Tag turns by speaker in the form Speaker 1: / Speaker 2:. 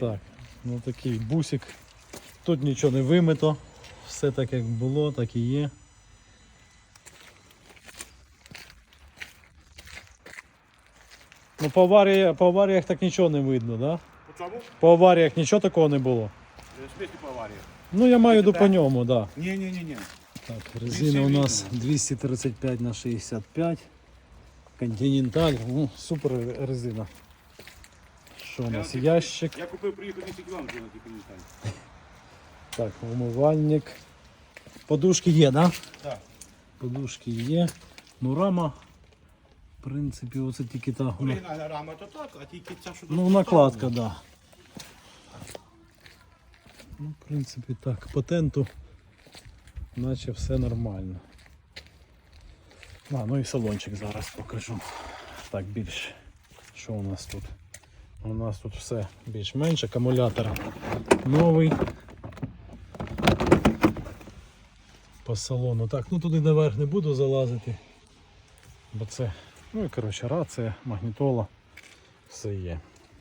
Speaker 1: Так, ну такий бусик. Тут нічого не вимито. Все так як було, так і є. Ну по, аварії, по аваріях так нічого не видно, да?
Speaker 2: По чому?
Speaker 1: По аваріях нічого такого не було.
Speaker 2: В смислі по аварії?
Speaker 1: Ну я маю до
Speaker 2: Так.
Speaker 1: по ньому, да.
Speaker 2: Ні, ні, ні, ні.
Speaker 1: Так, резина у нас 235 на 65. Континенталь. Ну, супер резина. Що у нас? Ящик.
Speaker 2: Я купив, приїхав 200 кілометрів на тій континенталі.
Speaker 1: Так, умивальник. Подушки є, да?
Speaker 2: Так.
Speaker 1: Подушки є. Ну рама. В принципі, оце тільки та. ну,
Speaker 2: Оригінальна рама то так, а тільки ця, що тут
Speaker 1: Ну, накладка, так. Да. Ну, в принципі, так, по тенту наче все нормально. А, ну і салончик зараз покажу. Так, більш. Що у нас тут? У нас тут все більш-менш. Акумулятор новий. По салону. Так, ну туди наверх не буду залазити. Бо це, ну і коротше, рація, магнітола, все є.